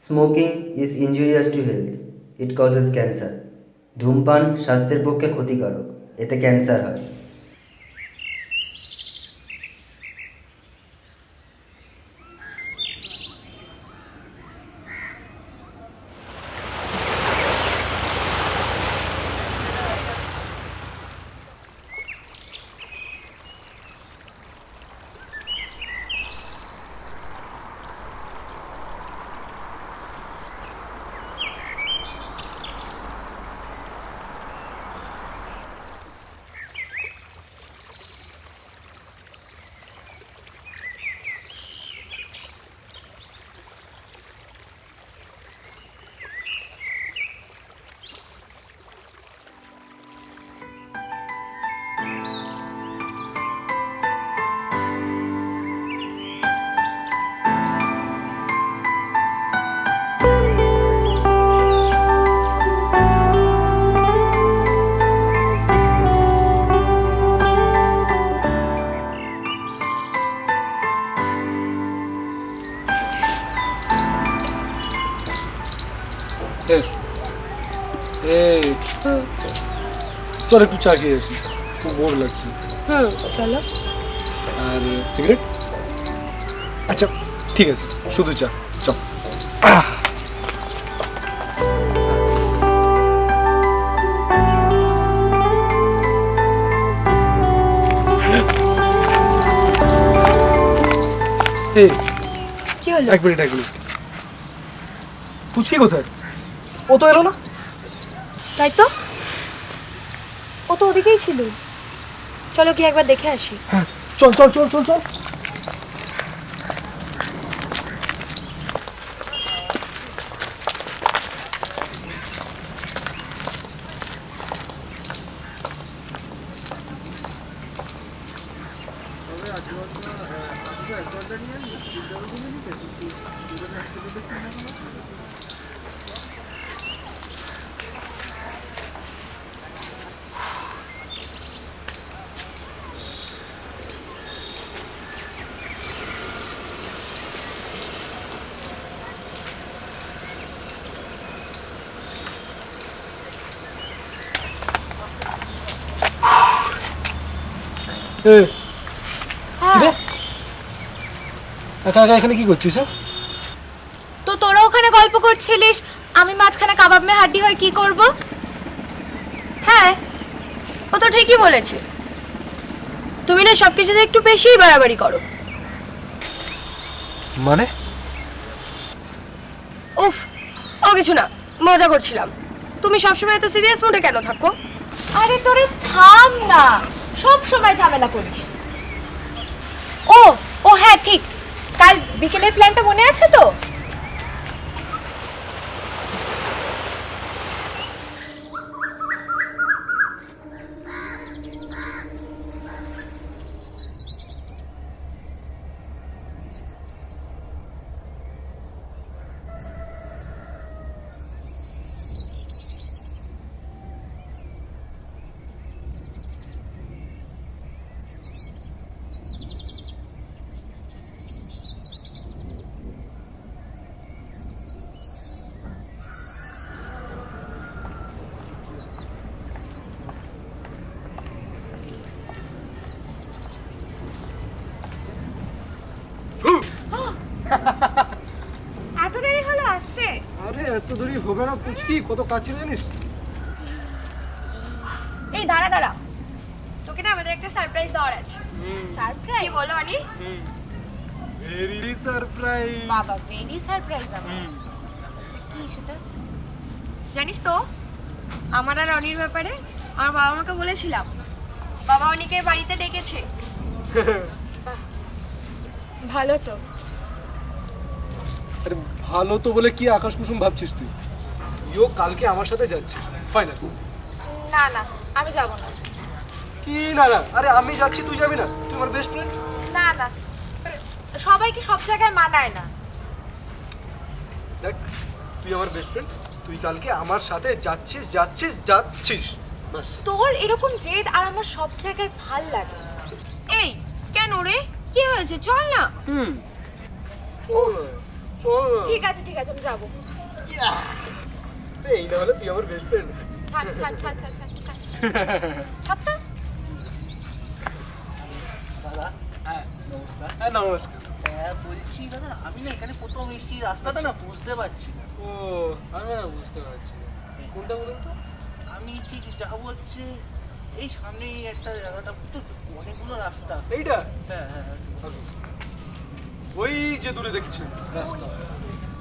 Smoking is injurious to health it causes cancer ধূমপান স্বাস্থ্যের পক্ষে ক্ষতিকারক এতে ক্যান্সার হয় চল একটু চা খেয়ে আসি। খুব বোর লাগছে। হুম চলো। আর সিগারেট? আচ্ছা ঠিক আছে শুধু চা চল। কি হলো? এক মিনিট এক মিনিট। পুচকি কোথায়? ও তো এলো না? তাই তো? ও তো ওদিকেই ছিল। চলো কি একবার দেখে আসি। হ্যাঁ চল চল চল চল চল। একা একা এখানে কি করছিস হ্যাঁ? তো তোরা ওখানে গল্প করছিলিস আমি মাঝখানে কাবাব মে হাড্ডি হয়ে কি করব? হ্যাঁ ও তো ঠিকই বলেছে। তুমি না সব কিছুতে একটু বেশিই বাড়াবাড়ি করো। মানে? উফ ও কিছু না মজা করছিলাম। তুমি সবসময় এত সিরিয়াস মুডে কেন থাকো? আরে তোরে থাম না। সব সময় ঝামেলা করিস। ও ও হ্যাঁ ঠিক। কাল বিকেলের প্ল্যানটা মনে আছে তো? এত দেরি হলো আসতে? আরে এত দেরি হবে না পুচকি কত কাজ ছিল জানিস? এই দাঁড়া দাঁড়া। তোকে না আমাদের একটা সারপ্রাইজ দেওয়ার আছে। সারপ্রাইজ কি বলো অনি ভেরি সারপ্রাইজ বাবা ভেরি সারপ্রাইজ আমার। কি সেটা? জানিস তো আমার আর অনির ব্যাপারে আমার বাবা মাকে বলেছিলাম। বাবা অনিকের বাড়িতে ডেকেছে। বাহ, ভালো তো। আরে ভালো তো বলে কি আকাশ কুসুম ভাবছিস তুই? তুইও কালকে আমার সাথে যাচ্ছিস। ফাইনাল না না আমি যাব না। কি? না না। আরে আমি যাচ্ছি তুই যাবি না? তুই আমার বেস্ট ফ্রেন্ড না না। সবাইকে সব জায়গায় মানায় না। দেখ তুই আমার বেস্ট ফ্রেন্ড তুই কালকে আমার সাথে যাচ্ছিস যাচ্ছিস যাচ্ছিস। বাস তোর এরকম জেদ আর আমার সব জায়গায় ভালো লাগে। এই কেন রে? কি হয়েছে? চল না। হুম। চল না। ঠিক আছে ঠিক আছে আমি যাব। এই না হলে তুই আমার বেস্ট ফ্রেন্ড ছাড় ছাড় ছাড় ছাড় ছাড় ছাড়। ছাড় দাদা হ্যাঁ হ্যাঁ নমস্কার। হ্যাঁ বলছি দাদা আমি না এখানে প্রথম এসেছি রাস্তাটা না বুঝতে পারছি না। ও আমি না বুঝতে পারছি কোনটা বলুন তো? আমি ঠিক যাব হচ্ছে এই সামনেই একটা জায়গাটা তো অনেকগুলো রাস্তা। এইটা? হ্যাঁ হ্যাঁ হ্যাঁ। আসুন। ওই যে দূরে দেখছেন রাস্তা।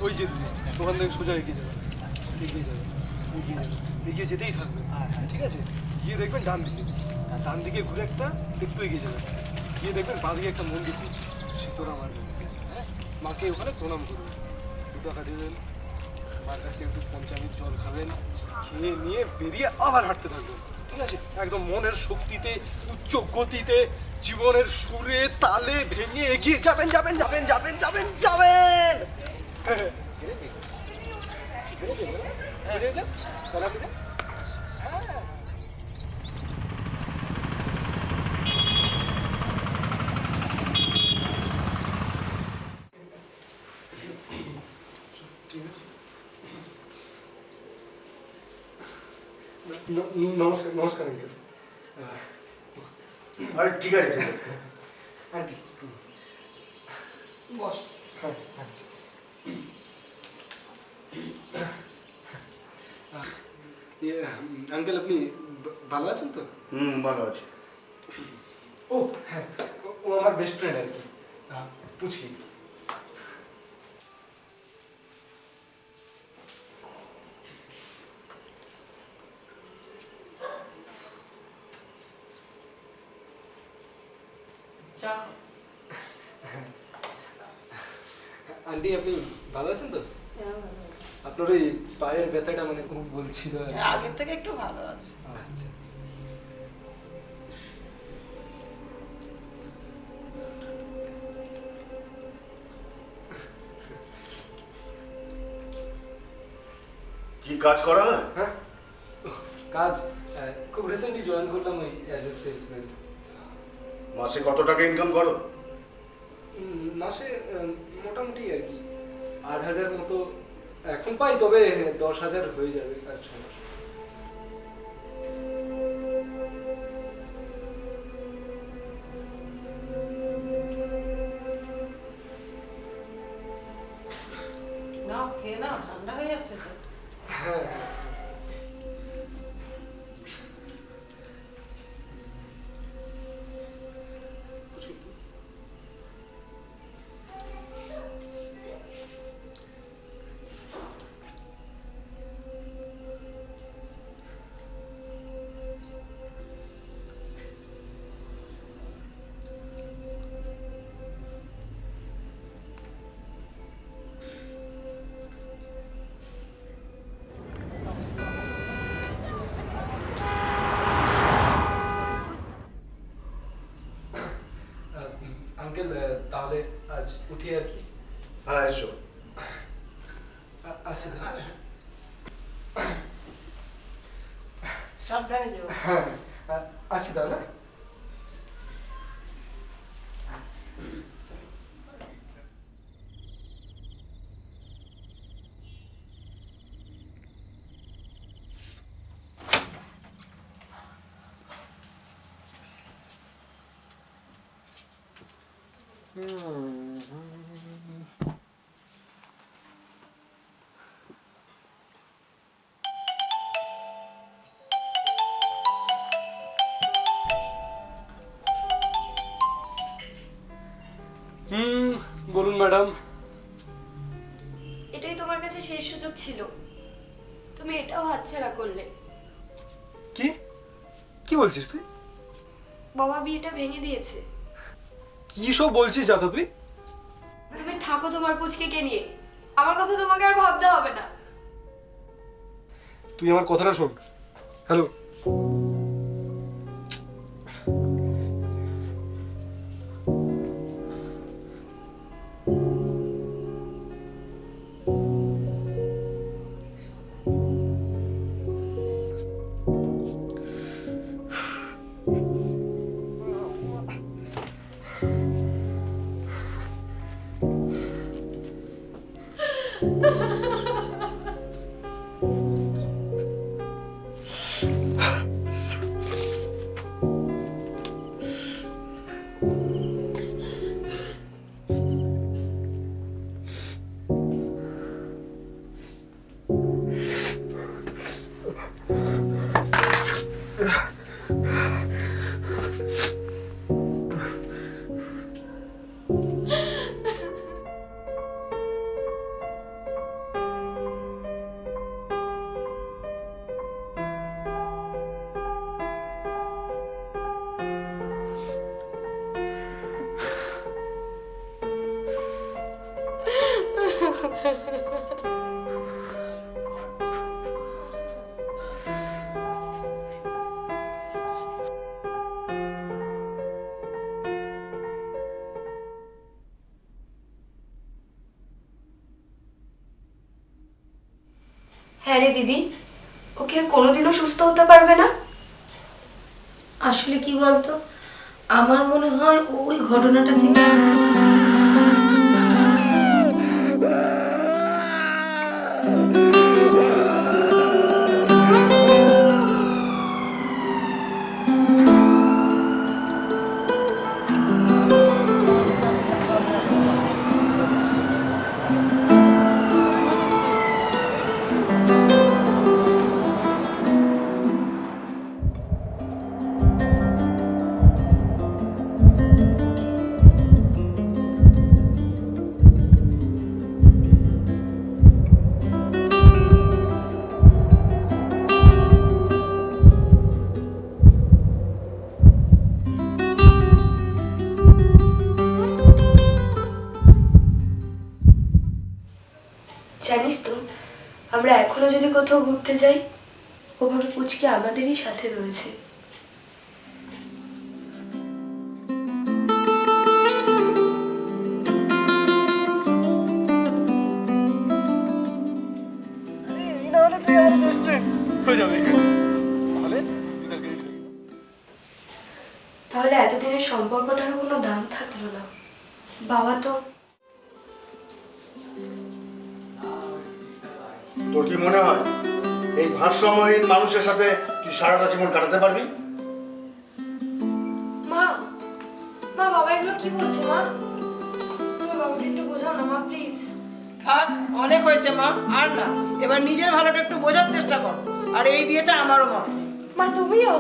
ওই যে দূরে। ওখান থেকে সোজা এগিয়ে যাবে। এগিয়ে যাবে। এগিয়ে যাবে। এগিয়ে যেতেই থাকবে। ঠিক আছে। গিয়ে দেখবেন ডান দিকে। ডান দিকে ঘুরে একটা একটু এগিয়ে যাবে। গিয়ে দেখবেন বাঁ দিকে একটা মন্দির রয়েছে শীতলা মার হ্যাঁ? মাকে ওখানে প্রণাম করবেন দু টাকা দেবেন মার কাছ থেকে একটু পঞ্চামৃত জল খাবেন। খেয়ে নিয়ে বেরিয়ে আবার হাঁটতে থাকবেন। ঠিক আছে? একদম মনের শক্তিতে উচ্চ গতিতে জীবনের সুরে তালে ভেঙে এগিয়ে যাবেন যাবেন যাবেন যাবেন যাবেন যাবেন। নমস্কার নমস্কার আরে ঠিক আছে ঠিক আছে। Aunty boss. হ্যাঁ হ্যাঁ আঙ্কেল আপনি ভালো আছেন তো? হুম ভালো আছে। ও হ্যাঁ ও- আমার বেস্ট ফ্রেন্ড আর কি। পুচকি। আন্টি আপনি ভালো আছেন তো? আপনার ওই পায়ের ব্যথাটা মানে খুব বলছিল কি। হ্যাঁ, আগের থেকে একটু ভালো আছে। আচ্ছা। কি কাজ করা হয়? হ্যাঁ। কাজ খুব রিসেন্টলি জয়েন করলাম ওই অ্যাজ এ সেলসম্যান মাসে কত টাকা ইনকাম করো? মাসে মোটামুটি আর কি। আট হাজার মতো এখন পাই, তবে দশ হাজার হয়ে যাবে আর ছ মাস। সাবধানে যাও। হ্যাঁ আছি আসি তাহলে। ম্যাডাম। এটাই তোমার কাছে শেষ সুযোগ ছিল। তুমি এটাও হাতছাড়া করলে। কি? কি বলছিস তুই? বাবা বিয়েটা ভেঙে দিয়েছে। কি সব বলছিস যাতা তুই তুমি থাকো তোমার পুচকে কে নিয়ে। আমার কথা তোমাকে আর ভাবতে হবে না। তুই আমার কথাটা শোন। হ্যালো। হ্যাঁ রে দিদি। ওকে কোনোদিনও সুস্থ হতে পারবে না। আসলে কি বলতো? আমার মনে হয় ওই ঘটনাটা থেকে তো আমরা এখনও যদি কোথাও ঘুরতে যাই, ওভাবে পুচকে আমাদেরই সাথে রয়েছে। তাহলে এতদিনের সম্পর্কটারও কোনো দাম থাকল না। বাবা তো তোর কি মনে হয় এই ভারসাম্যহীন মানুষের সাথে তুই সারাটা জীবন কাটাতে পারবি? মা মা বাবা এগুলো কি বলছে মা? তুমি বাবাকে একটু বোঝাও না মা প্লিজ থাক অনেক হয়েছে মা আর না। এবার নিজের ভালোটা একটু বোঝার চেষ্টা কর আর এই বিয়েতে আমারও মত মা তুমিও?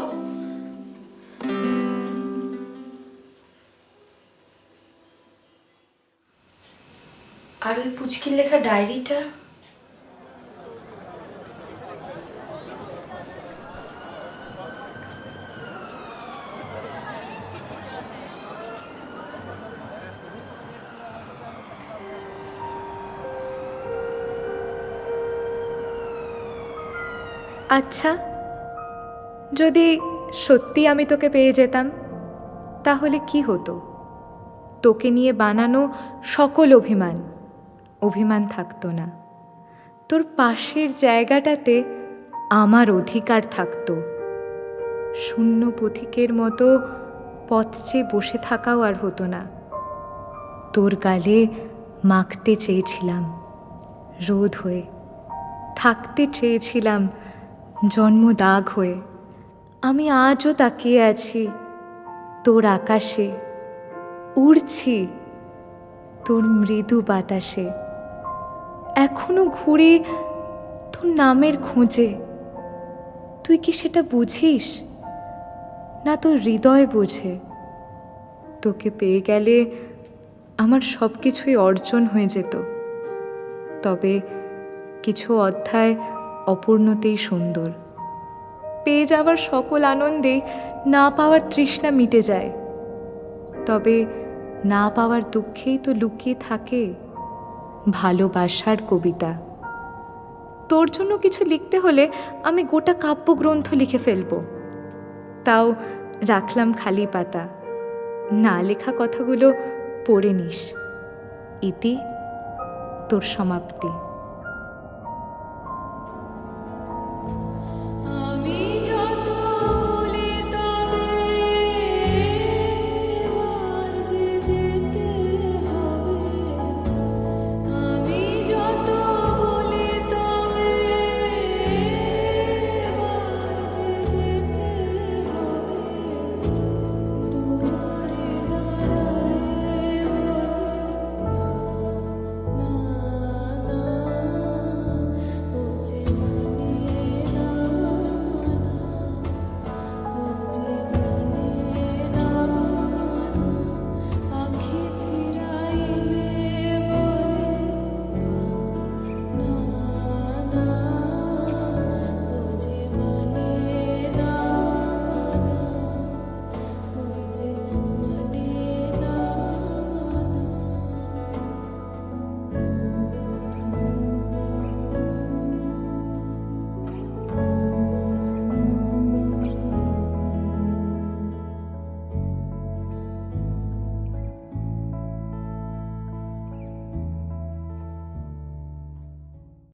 আর ওই পুচকির লেখা ডায়েরিটা? আচ্ছা যদি সত্যি আমি তোকে পেয়ে যেতাম, তাহলে কি হতো? তোকে নিয়ে বানানো সকল অভিমান অভিমান থাকতো না। তোর পাশের জায়গাটাতে আমার অধিকার থাকতো। শূন্য পথিকের মতো পথ চেয়ে বসে থাকাও আর হতো না। তোর গালে মাখতে চেয়েছিলাম রোদ হয়ে থাকতে চেয়েছিলাম জন্ম দাগ হয়ে। আমি আজও তাকিয়ে আছি তোর আকাশে। উড়ছি তোর মৃদু বাতাসে। এখনও ঘুরি তোর নামের খোঁজে। তুই কি সেটা বুঝিস? না তোর হৃদয় বোঝে। তোকে পেয়ে গেলে আমার সব কিছুই অর্জন হয়ে যেত। তবে কিছু অধ্যায় অপূর্ণতেই সুন্দর। পেয়ে যাওয়ার সকল আনন্দে না পাওয়ার তৃষ্ণা মিটে যায়। তবে না পাওয়ার দুঃখেই তো লুকিয়ে থাকে ভালোবাসার কবিতা। তোর জন্য কিছু লিখতে হলে আমি গোটা কাব্যগ্রন্থ লিখে ফেলব। তাও রাখলাম খালি পাতা। না লেখা কথাগুলো পড়ে নিস। ইতি তোর সমাপ্তি।